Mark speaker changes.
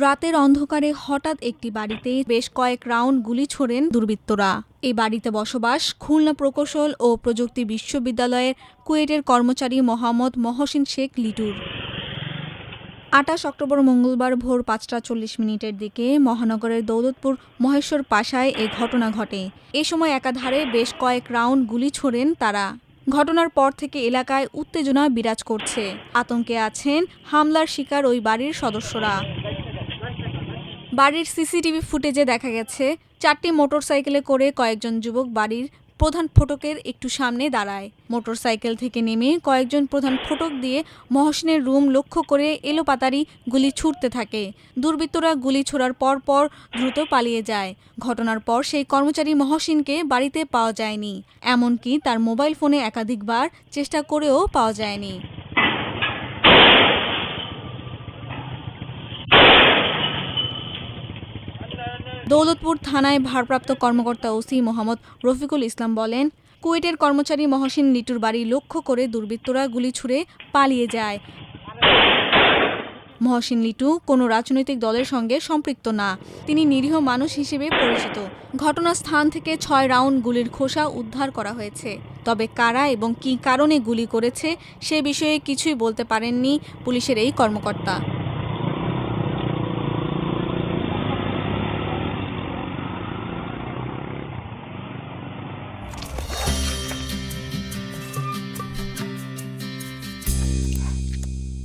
Speaker 1: রাতের অন্ধকারে হঠাৎ একটি বাড়িতে বেশ কয়েক রাউন্ড গুলি ছোড়েন দুর্বৃত্তরা। এই বাড়িতে বসবাস, খুলনা প্রকৌশল ও প্রযুক্তি বিশ্ববিদ্যালয়ের কুয়েটের কর্মচারী মোহাম্মদ মহসিন শেখ লিটুর। আটাশ অক্টোবর মঙ্গলবার ভোর পাঁচটা চল্লিশ মিনিটের দিকে মহানগরের দৌলতপুর মহেশ্বর পাশায় এ ঘটনা ঘটে। এ সময় একাধারে বেশ কয়েক রাউন্ড গুলি ছোড়েন তারা। ঘটনার পর থেকে এলাকায় উত্তেজনা বিরাজ করছে। আতঙ্কে আছেন হামলার শিকার ওই বাড়ির সদস্যরা। বাড়ির সিসিটিভি ফুটেজে দেখা গেছে, চারটি মোটরসাইকেলে করে কয়েকজন যুবক বাড়ির প্রধান ফটকের একটু সামনে দাঁড়ায়। মোটরসাইকেল থেকে নেমে কয়েকজন প্রধান ফটক দিয়ে মহসিনের রুম লক্ষ্য করে এলোপাতারি গুলি ছুটতে থাকে। দুর্বৃত্তরা গুলি ছোড়ার পর পর দ্রুত পালিয়ে যায়। ঘটনার পর সেই কর্মচারী মহসিনকে বাড়িতে পাওয়া যায়নি। এমনকি তার মোবাইল ফোনে একাধিকবার চেষ্টা করেও পাওয়া যায়নি। দৌলতপুর থানায় ভারপ্রাপ্ত কর্মকর্তা ওসি মোহাম্মদ রফিকুল ইসলাম বলেন, কুয়েটের কর্মচারী মহসিন লিটুর বাড়ি লক্ষ্য করে দুর্বৃত্তরা গুলি ছুড়ে পালিয়ে যায়। মহসিন লিটু কোনো রাজনৈতিক দলের সঙ্গে সম্পৃক্ত না। তিনি নিরীহ মানুষ হিসেবে পরিচিত। ঘটনাস্থান থেকে ছয় রাউন্ড গুলির খোসা উদ্ধার করা হয়েছে। তবে কারা এবং কী কারণে গুলি করেছে সে বিষয়ে কিছুই বলতে পারেননি পুলিশের এই কর্মকর্তা।